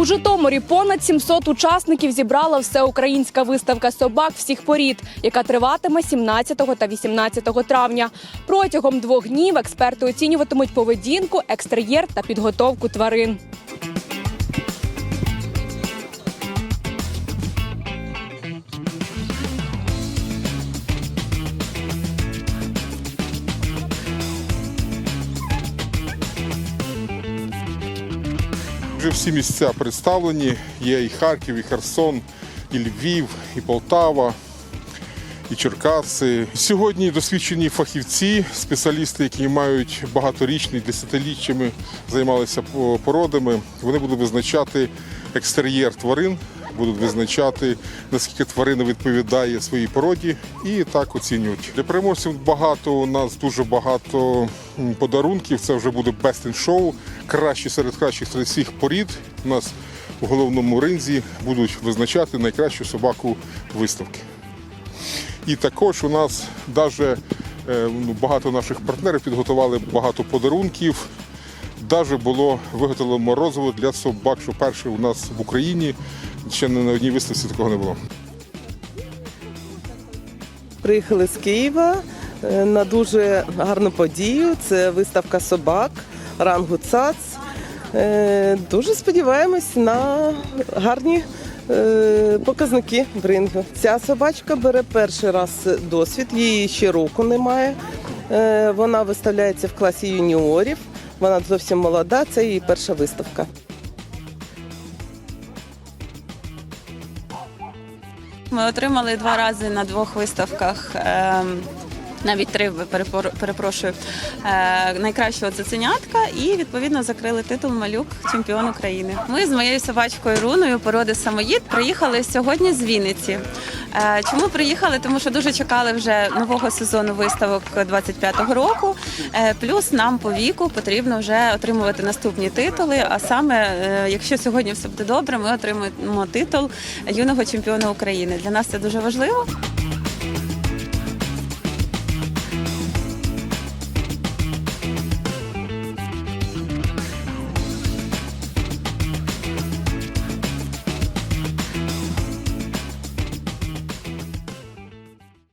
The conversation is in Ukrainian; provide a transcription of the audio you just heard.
У Житомирі понад 700 учасників зібрала всеукраїнська виставка собак всіх порід, яка триватиме 17 та 18 травня. Протягом двох днів експерти оцінюватимуть поведінку, екстер'єр та підготовку тварин. Вже всі місця представлені. Є і Харків, і Херсон, і Львів, і Полтава, і Черкаси. Сьогодні досвідчені фахівці, спеціалісти, які мають багаторічні десятиліттями займалися породами. Вони будуть визначати екстер'єр тварин, будуть визначати наскільки тварина відповідає своїй породі, і так оцінюють. Для переможців багато у нас дуже багато подарунків. Це вже буде Best in Show. Кращі серед кращих серед всіх порід. У нас у головному ринзі будуть визначати найкращу собаку виставки. І також у нас навіть багато наших партнерів підготували багато подарунків. Навіть було виготовлено морозиво для собак, що перше у нас в Україні. Ще на одній виставці такого не було. Приїхали з Києва е, на дуже гарну подію. Це виставка собак рангу ЦАЦ. Е, Дуже сподіваємось на гарні е, показники в рингу. Ця собачка бере перший раз досвід, її ще року немає. Вона виставляється в класі юніорів. Вона зовсім молода, це її перша виставка. Ми отримали два рази на двох виставках. Навіть три перепрошую е, найкращого цуценятка і відповідно закрили титул малюк чемпіон України. Ми з моєю собачкою Руною породи самоїд приїхали сьогодні з Вінниці. Е, Чому приїхали? Тому що дуже чекали вже нового сезону виставок 25-го року. Е, Плюс нам по віку потрібно вже отримувати наступні титули. А саме, якщо сьогодні все буде добре, ми отримаємо титул юного чемпіона України. Для нас це дуже важливо.